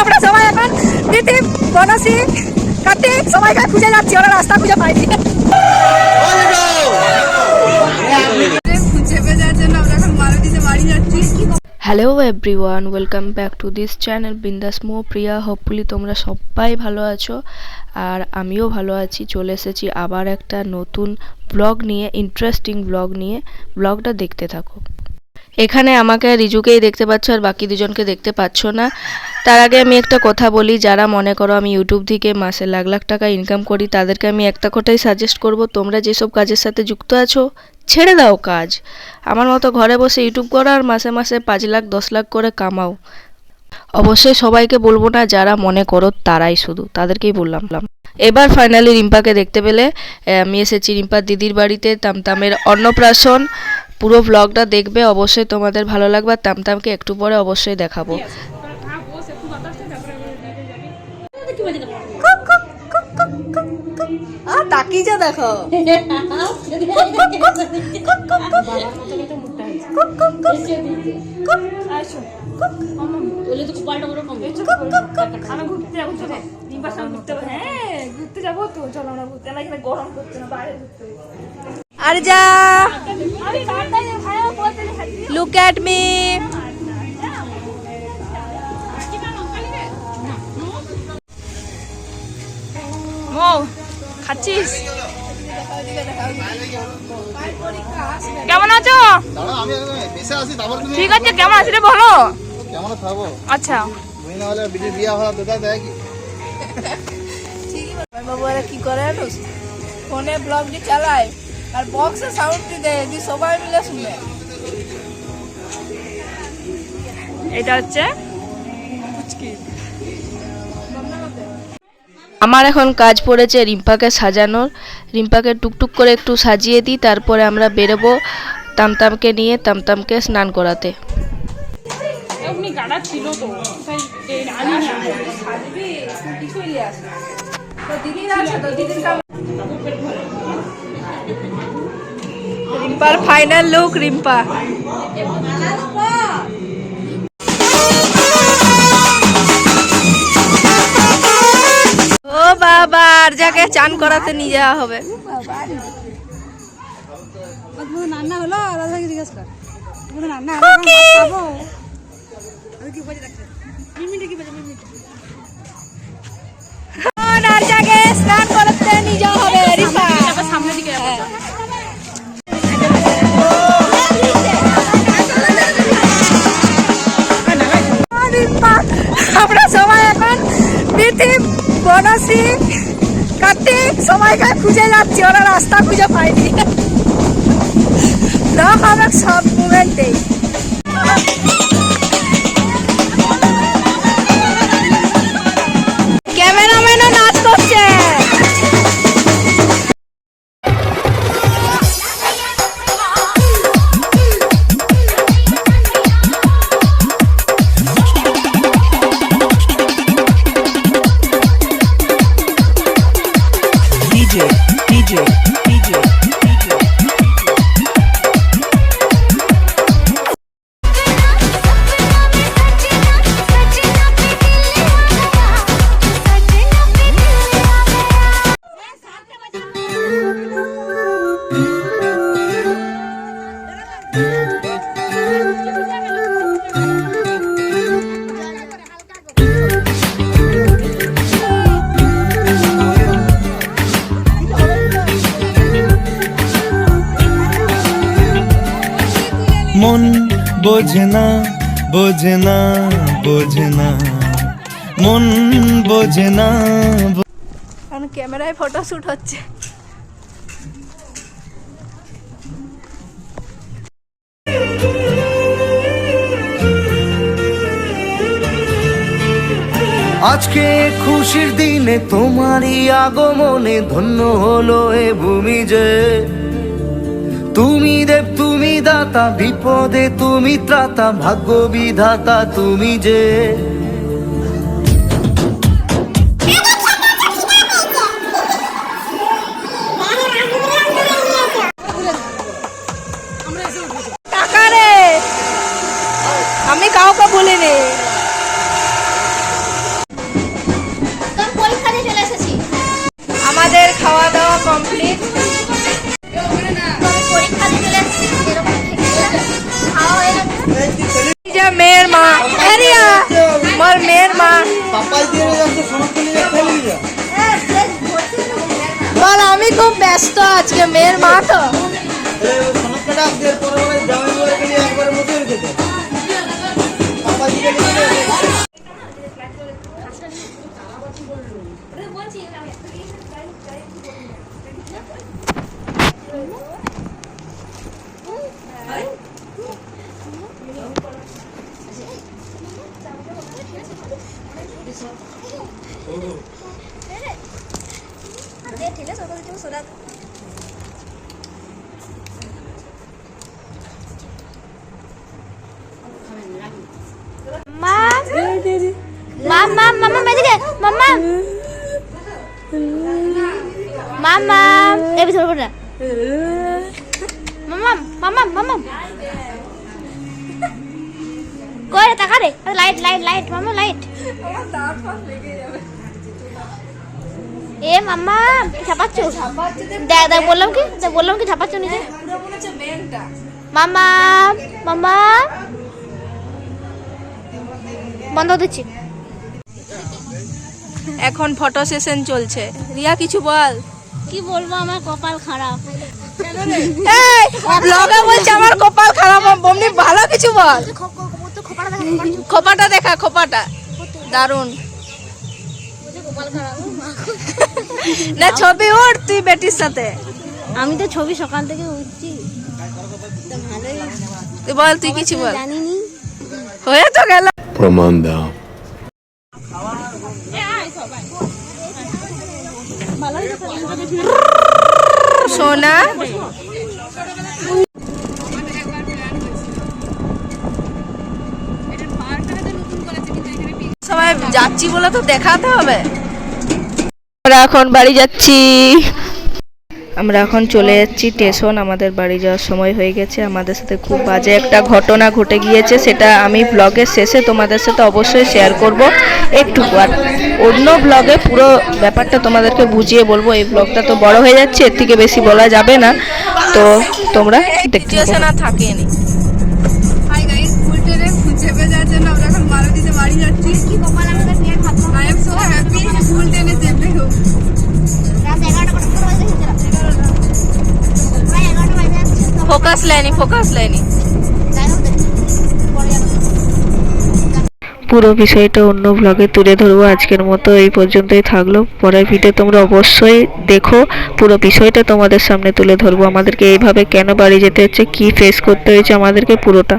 আমরা সবাই এখন প্রীতি বনসী কার্তিক সবাইকে খুঁজে যাচ্ছি, ওরা রাস্তা খুঁজে পাইনি hello everyone welcome back to this channel Bindaas Mo Priya hopefully তোমরা সবাই ভালো আছো, আর আমিও ভালো আছি। চলে এসেছি আবার একটা নতুন ব্লগ নিয়ে ইন্টারেস্টিং ব্লগ নিয়ে। ব্লগটা দেখতে থাকো। এখানে আমাকে আর রিজুকেই দেখতে পাচ্ছ আর বাকি দুজনকে দেখতে পাচ্ছ না। তার আগে আমি একটা কথা বলি, যারা মনে করো আমি ইউটিউব থেকে মাসে লাখ লাখ টাকা ইনকাম করি, তাদেরকে আমি একটা কথাই সাজেস্ট করব, তোমরা যেসব কাজের সাথে যুক্ত আছো, ছেড়ে দাও কাজ। আমার মতো ঘরে বসে ইউটিউব করো আর মাসে মাসে পাঁচ লাখ, দশ লাখ করে কামাও। অবশ্যই সবাইকে বলব না, যারা মনে করো তারাই শুধু, তাদেরকেই বললাম। এবার ফাইনালি রিম্পাকে দেখতে পেলে আমি এসেছি রিম্পার দিদির বাড়িতে, তামতামের অন্নপ্রাশন পুরো ব্লগটা দেখবে অবশ্যই তোমাদের ভালো লাগবে আর তামতামকে একটু পরে অবশ্যই দেখাবো। তাকিয়ে যা দেখো। ঘুরতে যাব ঘুরতে ঘুরতে তো চলো আমরা ঘুরতে না এখানে গরম করছে না বাইরে ঘুরতে আর যা আমি বারটাই ভাইয়া বলতে লুক অ্যাট মি মো খাচ্ছিস কেমন আছো ঠিক আছে কেমন আছি রে বলো? কেমন থাকব আচ্ছা। না হলে বিটির বিয়া হওয়া দোকান দেয় কি? বাবু কি করে ফোনে ব্লগটি চালায়। আর বক্সে সাউন্ডটি দেয় দি সবাই মিলে শুনে। এটা হচ্ছে আমার এখন কাজ পড়েছে রিম্পাকে সাজানোর। রিম্পাকে টুকটুক করে একটু সাজিয়ে দিই তারপরে আমরা বেরোবো তামতামকে নিয়ে তামতামকে স্নান করাতে। দিদির আছে তো দিদির রিম্পার ফাইনাল লুক রিম্পা। ও বাবা আর যাকে চান করাতে নিয়ে যাওয়া হবে। রান্না হলো জিজ্ঞেস কর রান্না হলো খাব কি? বলে রাখতে কি বলে সবাইকে খুঁজে যাচ্ছি ওরা রাস্তা খুঁজে পায়নি। না আমার সব মুভমেন্টেই DJ, DJ, DJ, মন বোঝে না বোঝে না বোঝে না। মন বোঝে না কারণ ক্যামেরায় ফটো শুট হচ্ছে। আজকে খুশির দিনে তোমারই আগমনে ধন্য হলো এ ভূমি যে। তুমি দেব তুমি দাতা বিপদে তুমি ত্রাতা ভাগ্য বিধাতা তুমি যে। মেয়ের মা তো মামা মামা এদিকে মামা মামা এ ভিতরে পড়ে মামা মামা মামা কই তাকা রে লাইট লাইট লাইট মামা লাইট এ মামা কি ছাপাচ্ছ দেখ দেখ বললাম কি বললাম কি ছাপাচ্ছ নিজে মামা মামা বন্ধ দিচ্ছি। এখন ফটো সেশন চলছে। রিয়া কিছু বল। কি বলব আমার কপাল খারাপ। ব্লগে বলছে আমার কপাল খারাপ বমনি ভালো কিছু বল। খোপাটা দেখা খোপাটা দারুণ না ছবি উঠ তুই বেটির সাথে। আমি তো ছবি সকাল থেকে উঠছি। বল তুই কিছু বল। জানিনি। হয়ে তো গেল। Pramanda. সোনা সবাই যাচ্ছি বলে তো দেখাতে হবে। আমরা এখন বাড়ি যাচ্ছি। আমরা এখন চলে যাচ্ছি স্টেশন, আমাদের বাড়ি যাওয়ার সময় হয়ে গেছে। আমাদের সাথে খুব বাজে একটা ঘটনা ঘটে গিয়েছে, সেটা আমি ব্লগের শেষে তোমাদের সাথে অবশ্যই শেয়ার করব একটু আর অন্য ব্লগে পুরো ব্যাপারটা তোমাদেরকে বুঝিয়ে বলব, এই ব্লগটা তো বড় হয়ে যাচ্ছে, এর থেকে বেশি বলা যাবে না। তো তোমরা দেখতে না থাকেনি। ফোকাস পুরো বিষয়টা অন্য ব্লগে তুলে ধরবো আজকের মতো, এই পর্যন্তই থাকল। পরের ভিডিও তোমরা অবশ্যই দেখো। পুরো বিষয়টা তোমাদের সামনে তুলে ধরবো। আমাদেরকে এইভাবে কেন বাড়ি যেতে হচ্ছে, কি ফেস করতে হয়েছে আমাদেরকে পুরোটা।